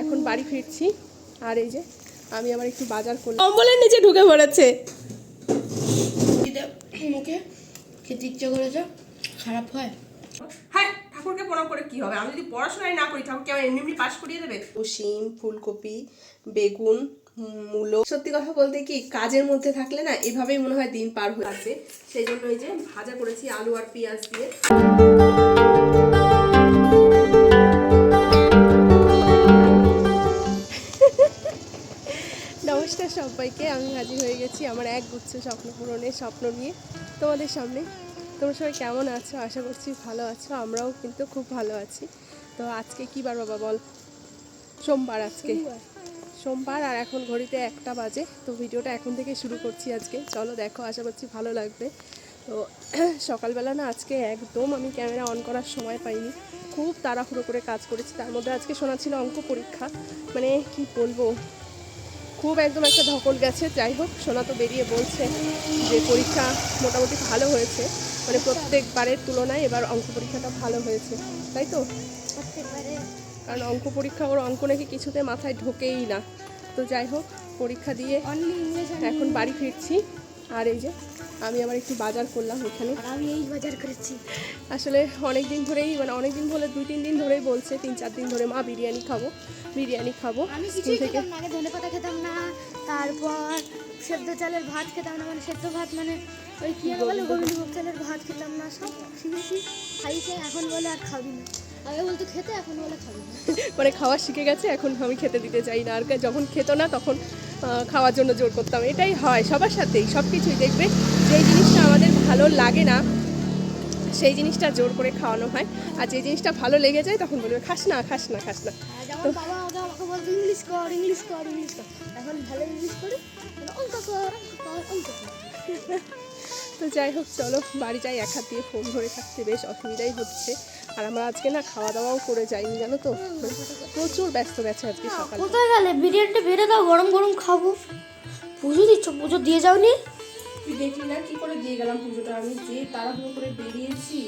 এখন বাড়ি ফিরছি। আর এই যে আমি আবার একটু বাজার করলাম। কম্বলের নিচে ঢুকে পড়েছে। মুখে খেতে ইচ্ছে করেছে খারাপ হয়। হ্যাঁ ঠাকুরকে প্রণাম করে কি হবে? আমি যদি পড়াশোনাই না করি ঠাকুরকে আমার এমনি এমনি পাশ করিয়ে দেবে? ফুলকপি বেগুন মূলো। সত্যি কথা বলতে কি কাজের মধ্যে থাকলে না এভাবেই মনে হয় দিন পার হয়ে যাচ্ছে। সেই জন্য এই যে ভাজা করেছি আলু আর পেঁয়াজ দিয়ে। নমস্কার সবাইকে আমি হাজির হয়ে গেছি আমার এক গুচ্ছ স্বপ্ন পূরণের স্বপ্ন নিয়ে তোমাদের সামনে। তোমরা সবাই কেমন আছো? আশা করছি ভালো আছো আমরাও কিন্তু খুব ভালো আছি। তো আজকে কী বার বাবা বল? সোমবার আজকে। সোমবার আর এখন ঘড়িতে একটা বাজে তো ভিডিওটা এখন থেকে শুরু করছি আজকে। চলো দেখো আশা করছি ভালো লাগবে। তো সকালবেলা না আজকে একদম আমি ক্যামেরা অন করার সময় পাইনি। খুব তাড়াহুড়ো করে কাজ করেছি। তার মধ্যে আজকে শোনা ছিল অঙ্ক পরীক্ষা। মানে কি বলব? খুব একদম একটা ধকল গেছে। যাই হোক, সোনা তো বেরিয়ে বলছে যে পরীক্ষা মোটামুটি ভালো হয়েছে। মানে প্রত্যেকবারের তুলনায় এবার অঙ্ক পরীক্ষাটা ভালো হয়েছে। তাই তো? কারণ অঙ্ক পরীক্ষা ওর অঙ্ক নাকি কিছুতে মাথায় ঢোকেই না। তো যাই হোক, পরীক্ষা দিয়ে এখন বাড়ি ফিরছি। আর এই যে আমি আবার একটু বাজার করলাম আর আমি এই বাজার করেছি। আসলে অনেক দিন ধরেই মানে অনেক দিন বলে দুই তিন দিন ধরেই বলছে তিন চার দিন ধরে মা বিরিয়ানি খাব বিরিয়ানি খাব আমি স্কুল থেকে। আগে ধনে পাতা খেতাম না তারপর সেদ্ধ চালের ভাত খেতাম না মানে সেদ্ধ ভাত মানে ওই কি বলে গোবিন্দভোগ চালের ভাত খেতাম না সব শিখেছি খাইছে এখন বলে আর খাবি না। আগে বলতো খেতে এখন বলে খাবি না। মানে খাওয়া শিখে গেছে এখন আমি খেতে দিতে চাই না আর যখন খেত না তখন খাওয়ার জন্য জোর করতাম এটাই হয় সবার সাথেই সব কিছুই দেখবে। যেই জিনিসটা আমাদের ভালো লাগে না সেই জিনিসটা জোর করে খাওয়ানো হয়। আর যে জিনিসটা ভালো লেগে যায় তখন বলবে খাস না খাস না খাস না। আর যেমন বাবা আগে আমাকে বলতো ইংলিশ কর ইংলিশ কর ইংলিশ কর। এখন ভালো ইংলিশ করি অঙ্ক কর অঙ্ক কর তো যাই হোক চলো বাড়ি যাই এক হাত দিয়ে ফোন ধরে থাকতে বেশ অসুবিধাই হচ্ছে। আর আমরা আজকে না খাওয়া দাওয়াও করে যাইনি জানো তো? প্রচুর ব্যস্ত গেছে আজকে সকাল। কোথায় গেলে? বিরিয়ানিটা বেড়ে দাও গরম গরম খাব। পুজো দিচ্ছ পুজো দিয়ে যাওনি? দেখলি না? কি করে দিয়ে গেলাম পুজোটা? আমি যে তাড়াহুড়ো করে বেরিয়েছি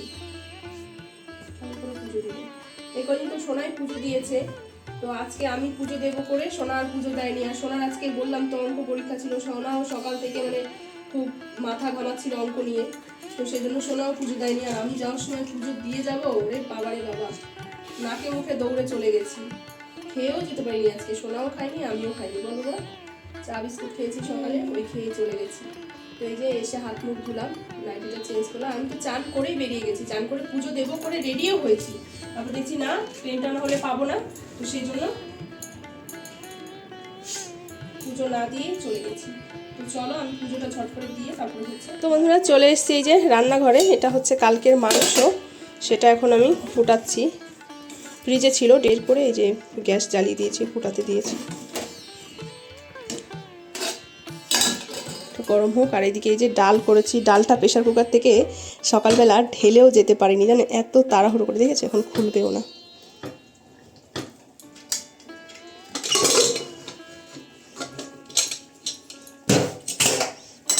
এই কদিন তো সোনাই পুজো দিয়েছে। তো আজকে আমি পুজো দেবো করে সোনার পুজো দেয়নি। আর সোনার আজকে বললাম তো অঙ্ক পরীক্ষা ছিল। সোনাও সকাল থেকে মানে খুব মাথা ঘামাচ্ছিল অঙ্ক নিয়ে। তো সেই জন্য সোনাও পুজো দেয়নি। আর আমি যাওয়ার সময় পুজো দিয়ে যাব? ওরে বাবারে বাবা। নাকে মুখে দৌড়ে চলে গেছি। খেয়েও যেতে পারিনি আজকে। সোনাও খাইনি, আমিও খাইনি। বলো বল? চা বিস্কুট খেয়েছি সকালে, ওই খেয়ে চলে গেছি। তো এই যে এসে হাত মুখ ধুলাম নাইটিটা চেঞ্জ করলাম। আমি তো চান করেই বেরিয়ে গেছি, চান করে পুজো দেবো করে রেডিও হয়েছি। তারপর দেখছি না ট্রেনটা না হলে পাবো না, তো সেই জন্য পুজো না দিয়ে চলে গেছি। তো বন্ধুরা, চলে এসেছি এই যে রান্নাঘরে। এটা হচ্ছে কালকের মাংস। সেটা এখন আমি ফুটাচ্ছি। ফ্রিজে ছিল ডের করে এই যে গ্যাস জ্বালিয়ে দিয়েছি, ফুটাতে দিয়েছি। গরম হোক, আর এদিকে এই যে ডাল করেছি, ডালটা প্রেশার কুকার থেকে সকালবেলা ঢেলেও যেতে পারিনি, জানেন? এত তাড়াহুড়ো করে, দেখেছে? এখন খুলবেও না।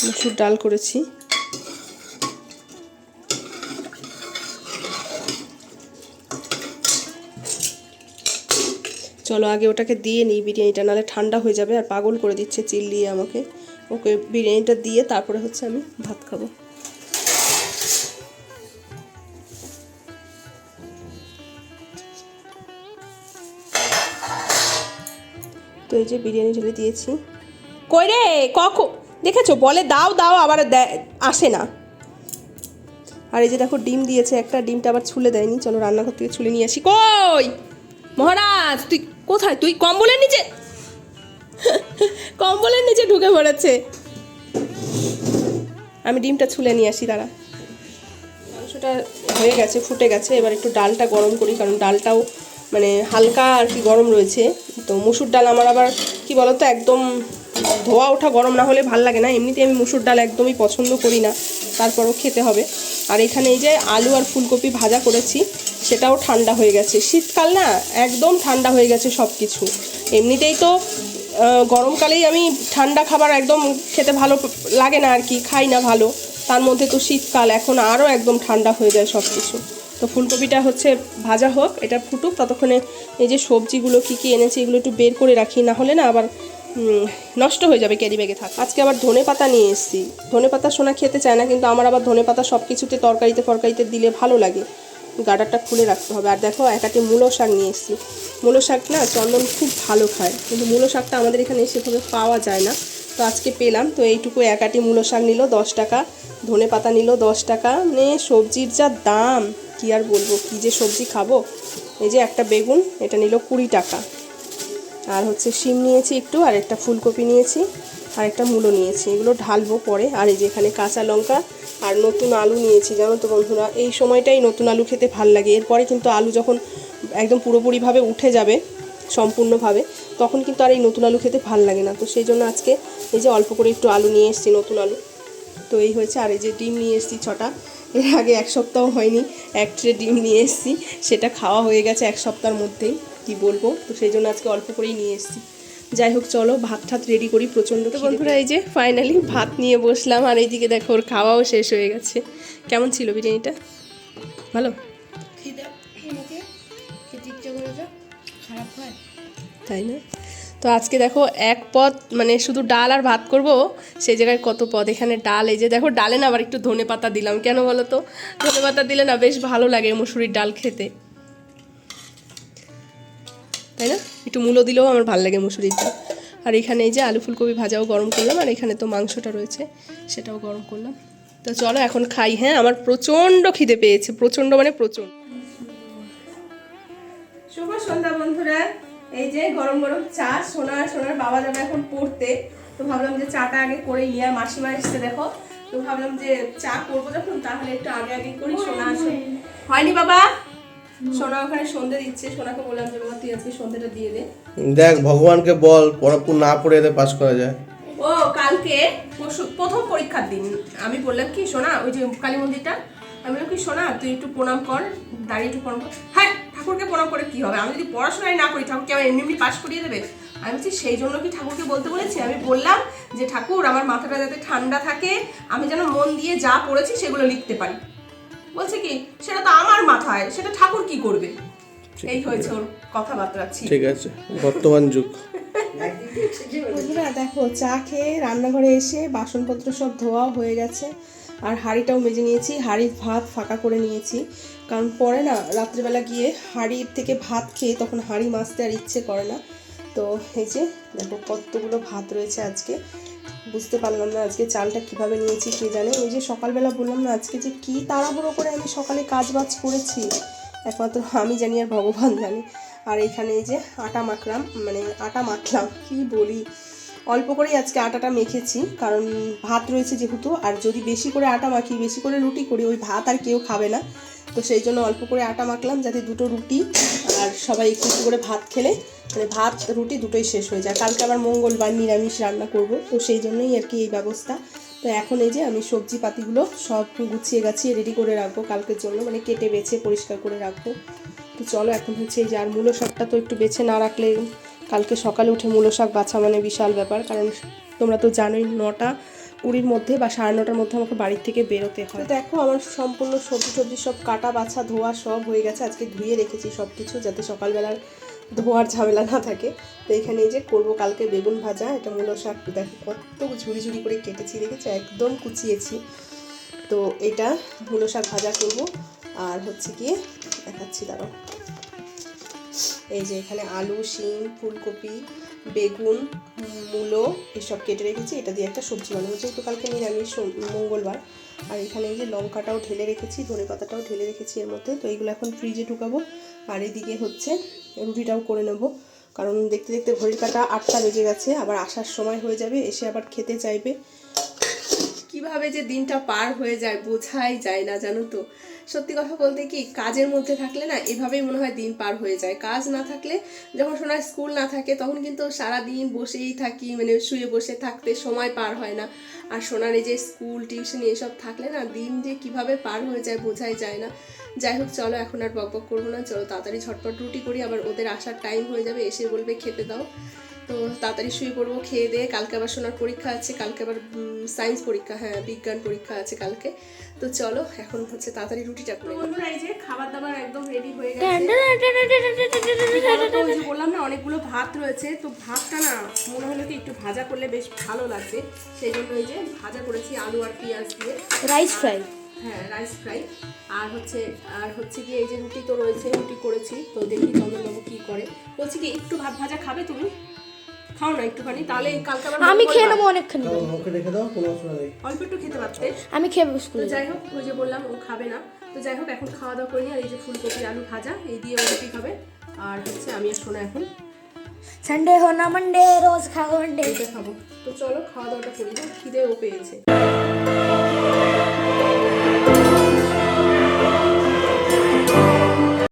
মসুর ডাল করেছি। চলো, আগে ওটাকে দিয়ে নিই, বিরিয়ানিটা, নাহলে ঠান্ডা হয়ে যাবে, আর পাগল করে দিচ্ছে চিল দিয়ে আমাকে। ওকে বিরিয়ানিটা দিয়ে তারপরে হচ্ছে আমি ভাত খাব। তো এই যে বিরিয়ানি ঢেলে দিয়েছি। কই রে? কখন? দেখেছ? বলে দাও দাও, আবার আসে না। আর এই যে দেখো ডিম দিয়েছে, একটা ডিমটা আবার ছুলে দেয়নি। চলো রান্নাঘর থেকে ছুলে নিয়ে আসি। কই? মহারাজ, তুই কোথায়? তুই কম্বলের নিচে কম্বলের নিচে ঢুকে পড়েছে। আমি ডিমটা ছুলে নিয়ে আসি, দাঁড়া। মাংসটা হয়ে গেছে, ফুটে গেছে। এবার একটু ডালটা গরম করি, কারণ ডালটাও মানে হালকা আর কি গরম রয়েছে। তো মুসুর ডাল আমার আবার, কি বলতো, একদম ধোয়া ওঠা গরম না হলে ভালো লাগে না। এমনিতে আমি মুসুর ডাল একদমই পছন্দ করি না, তারপরও খেতে হবে। আর এখানে এই যে আলু আর ফুলকপি ভাজা করেছি, সেটাও ঠান্ডা হয়ে গেছে। শীতকাল না, একদম ঠান্ডা হয়ে গেছে সব কিছু এমনিতেই তো গরমকালেই আমি ঠান্ডা খাবার একদম খেতে ভালো লাগে না আর কি, খাই না ভালো। তার মধ্যে তো শীতকাল, এখন আরও একদম ঠান্ডা হয়ে যায় সব কিছু তো ফুলকপিটা হচ্ছে ভাজা হোক, এটা ফুটুক, ততক্ষণে এই যে সবজিগুলো কী কী এনেছি এগুলো একটু বের করে রাখি না হলে না আবার নষ্ট হয়ে যাবে ক্যারি ব্যাগে থাক। আজকে আবার ধনে পাতা নিয়ে এসেছি। ধনে পাতা সোনা খেতে চায় না, কিন্তু আমার আবার ধনে পাতা সব কিছুতে তরকারিতে ফরকারিতে দিলে ভালো লাগে। গাডারটা খুলে রাখতে হবে। আর দেখো একাটি মূলো শাক নিয়ে এসেছি। মূলো শাক না চন্দন খুব ভালো খায়, কিন্তু মূলো শাকটা আমাদের এখানে সেভাবে পাওয়া যায় না। তো আজকে পেলাম, তো এইটুকু একাটি মূলো শাক নিল, দশ টাকা। ধনে পাতা নিল, দশ টাকা। মানে সবজির যা দাম, কি আর বলব, কি যে সবজি খাব। এই যে একটা বেগুন, এটা নিল কুড়ি টাকা। আর হচ্ছে শিম নিয়েছি একটু, আর একটা ফুলকপি নিয়েছি, আর একটা মূলো নিয়েছি। এগুলো ঢালবো পরে। আর এই যে এখানে কাঁচা লঙ্কা আর নতুন আলু নিয়েছি, জানো তো বন্ধুরা? এই সময়টাই নতুন আলু খেতে ভালো লাগে। এরপরে কিন্তু আলু যখন একদম পুরোপুরিভাবে উঠে যাবে, সম্পূর্ণভাবে, তখন কিন্তু আর এই নতুন আলু খেতে ভালো লাগে না। তো সেই জন্য আজকে এই যে অল্প করে একটু আলু নিয়ে এসেছি, নতুন আলু। তো এই হয়েছে, আর এই যে ডিম নিয়ে এসেছি ছটা। এর আগে এক সপ্তাহ হয়নি, এক ট্রে ডিম নিয়ে এসেছি। সেটা খাওয়া হয়ে গেছে এক সপ্তাহের মধ্যেই, কি বলব? তো সেই জন্য আজকে অল্প করেই নিয়ে এসেছি। যাই হোক চলো ভাত ঠাত রেডি করি প্রচণ্ড তো বন্ধুরা এই যে ফাইনালি ভাত নিয়ে বসলাম আর এইদিকে দেখো ওর খাওয়াও শেষ হয়ে গেছে। কেমন ছিল বিরিয়ানিটা? ভালো? তাই না? তো আজকে দেখো এক পদ মানে শুধু ডাল আর ভাত করব সেই জায়গায় কত পদ? এখানে ডাল এই যে দেখো ডালে না আবার একটু ধনে পাতা দিলাম। কেন বলো তো? ধনে পাতা দিলে না বেশ ভালো লাগে মুসুরির ডাল খেতে। তাই না? একটু মূলো দিলেও আমার ভালো লাগে মুসুরির ডাল আর এখানে এই যে আলু ফুলকপি ভাজাও গরম করলাম, আর এখানে তো মাংসটা রয়েছে, সেটাও গরম করলাম। তো চলো এখন খাই হ্যাঁ? আমার প্রচণ্ড খিদে পেয়েছে, প্রচণ্ড মানে প্রচণ্ড। শুভ সন্ধ্যা বন্ধুরা। এই যে গরম গরম চা, সোনা, সোনার বাবা যাবে এখন পড়তে। তো ভাবলাম যে চাটা আগে করে আর মাসিমা এসছে, দেখো। তো ভাবলাম যে চা করব যখন, তাহলে একটু আগে আগে করি, সোনা হয়নি বাবা? সোনা ওখানে সন্ধে দিচ্ছে সোনাকে বললাম যে বাবা তুই আজকে সন্ধেটা দিয়ে দে। দেখ ভগবানকে বল পড়া না পড়ে এতে পাস করা যায়। ও কালকে প্রথম পরীক্ষার দিন আমি বললাম কি সোনা ওই যে কালী মন্দিরটা? আমি বললাম কি সোনা তুই একটু প্রণাম কর দাঁড়িয়ে একটু প্রণাম কর। হ্যাঁ ঠাকুরকে প্রণাম করে কি হবে? আমি যদি পড়াশোনায় না করি ঠাকুরকে আমার এমনি এমনি পাশ করিয়ে দেবে? আমি বলছি সেই জন্য কি ঠাকুরকে বলতে বলেছি? আমি বললাম যে ঠাকুর আমার মাথাটা যাতে ঠান্ডা থাকে আমি যেন মন দিয়ে যা পড়েছি সেগুলো লিখতে পারি। বলছে কি সেটা তো আমার মাথায় সেটা ঠাকুর কি করবে? এই হয়েছে ওর কথাবার্তা ঠিক আছে বর্তমান যুগ। বন্ধুরা দেখো চা খেয়ে রান্নাঘরে এসে বাসনপত্র সব ধোয়া হয়ে গেছে আর হাঁড়িটাও মেজে নিয়েছি হাঁড়ির ভাত ফাঁকা করে নিয়েছি। কারণ পরে না রাত্রিবেলা গিয়ে হাঁড়ির থেকে ভাত খেয়ে তখন হাঁড়ি মাজতে আর ইচ্ছে করে না। তো এই যে দেখো কতগুলো ভাত রয়েছে আজকে। বুঝতে পারলাম না আজকে চালটা কীভাবে নিয়েছি কে জানে। ওই যে সকালবেলা বললাম না, আজকে যে কী তাড়াহুড়ো করে আমি সকালে কাজ বাজ করেছি, একমাত্র আমি জানি আর ভগবান জানি। আর এখানে এই যে আটা মাখলাম মানে আটা মাখলাম, কি বলি। অল্প করেই আজকে আটাটা মেখেছি, কারণ ভাত রয়েছে যেহেতু, আর যদি বেশি করে আটা মাখি, বেশি করে রুটি করি, ওই ভাত আর কেউ খাবে না। তো সেই জন্য অল্প করে আটা মাখলাম, যাতে দুটো রুটি আর সবাই একটু একটু করে ভাত খেলে মানে ভাত, রুটি দুটোই শেষ হয়ে যায়। কালকে আবার মঙ্গলবার নিরামিষ রান্না করব, তো সেই জন্যই আর কি এই ব্যবস্থা। তো এখন এই যে আমি সবজি পাতিগুলো সব গুছিয়ে গাছিয়ে রেডি করে রাখব কালকের জন্য মানে কেটে বেছে পরিষ্কার করে রাখব। তো চলো এখন হচ্ছে এই যে আর মূলো শাকটা তো একটু বেছে না রাখলে কালকে সকালে উঠে মূলো শাক বাছা মানে বিশাল ব্যাপার, কারণ তোমরা তো জানোই নটা কুড়ির মধ্যে বা সাড়ে নটার মধ্যে আমাকে বাড়ির থেকে বেরোতে হয়। দেখো, আমার সম্পূর্ণ সবজি টবজি সব কাটা, বাছা, ধোয়া সব হয়ে গেছে, আজকে ধুয়ে রেখেছি সব কিছু যাতে সকালবেলার ধোয়ার ঝামেলা না থাকে। তো এখানে এই যে করব কালকে বেগুন ভাজা, এটা মূলো শাক। দেখো কত ঝুড়ি ঝুড়ি করে কেটেছি, দেখেছ? একদম কুচিয়েছি। তো এটা মূলো শাক ভাজা করব। আর হচ্ছে গিয়ে দেখাচ্ছি, দাঁড়াও। এই যে এখানে আলু, শিম, ফুলকপি, বেগুন, মূলো এসব কেটে রেখেছি। এটা দিয়ে একটা সবজি বানাবো। যেহেতু কালকে নিরামিষ মঙ্গলবার। আর এখানে এই যে লঙ্কাটাও ঢেলে রেখেছি ধনে পাতাটাও ঢেলে রেখেছি এর মধ্যে। তো এইগুলো এখন ফ্রিজে ঢুকাবো। আর এদিকে হচ্ছে রুটিটাও করে নেব। কারণ দেখতে দেখতে ঘড়ির কাটা আটটা বেজে গেছে, আবার আসার সময় হয়ে যাবে, এসে আবার খেতে চাইবে। কীভাবে যে দিনটা পার হয়ে যায় বোঝাই যায় না, জানো তো? সত্যি কথা বলতে কি, কাজের মধ্যে থাকলে না এভাবেই মনে হয় দিন পার হয়ে যায়। কাজ না থাকলে, যখন সোনার স্কুল না থাকে, তখন কিন্তু সারা দিন বসেই থাকি মানে শুয়ে বসে থাকতে সময় পার হয় না। আর সোনার এই যে স্কুল, টিউশন, এসব থাকলে না দিন যে কীভাবে পার হয়ে যায় বোঝাই যায় না। যাই হোক, চলো এখন আর বক বক করব না, চলো তাড়াতাড়ি ঝটপট রুটি করি, আবার ওদের আসার টাইম হয়ে যাবে, এসে বলবে খেতে দাও। তো তাড়াতাড়ি শুয়ে পড়ব খেয়ে দিয়ে কালকে আবার শোনার পরীক্ষা আছে কালকে আবার সায়েন্স পরীক্ষা হ্যাঁ বিজ্ঞান পরীক্ষা আছে কালকে তো চলো এখন হচ্ছে তাড়াতাড়ি রুটিটা করে বন্ধুরা এই যে খাবার দাবার একদম রেডি হয়ে গেছে তো যে বললাম না অনেকগুলো ভাত রয়েছে তো ভাতটা না মনে হলো কি একটু ভাজা করলে বেশ ভালো লাগবে সেই জন্য এই যে ভাজা করেছি আলু আর পেঁয়াজ দিয়ে রাইস ফ্রাই হ্যাঁ রাইস ফ্রাই আর হচ্ছে আর হচ্ছে কি এই যে রুটি তো রয়েছে রুটি করেছি তো দেখি চন্দনবাবু কি করে বলছি কি একটু ভাত ভাজা খাবে তুমি খাও না একটুখানি তাহলে কালকে আবার আমি খেয়ে নেব অনেকখানি। মুখে রেখে দাও কোনো অসুবিধা নেই। অল্প একটু খেতে পারতে। আমি খেয়ে তো স্কুলে যাই হোক ওই যে বললাম ও খাবে না। তো যাই হোক এখন খাওয়া দাওয়া করিনি আর এই যে ফুলকপি আলু ভাজা এই দিয়ে ও রুটি খাবে। আর হচ্ছে আমি আর শোনা এখন সানডে হো না মানডে রোজ খাব মানডে খাব। তো চলো খাওয়া দাওয়াটা করি খিদে ও পেয়েছে।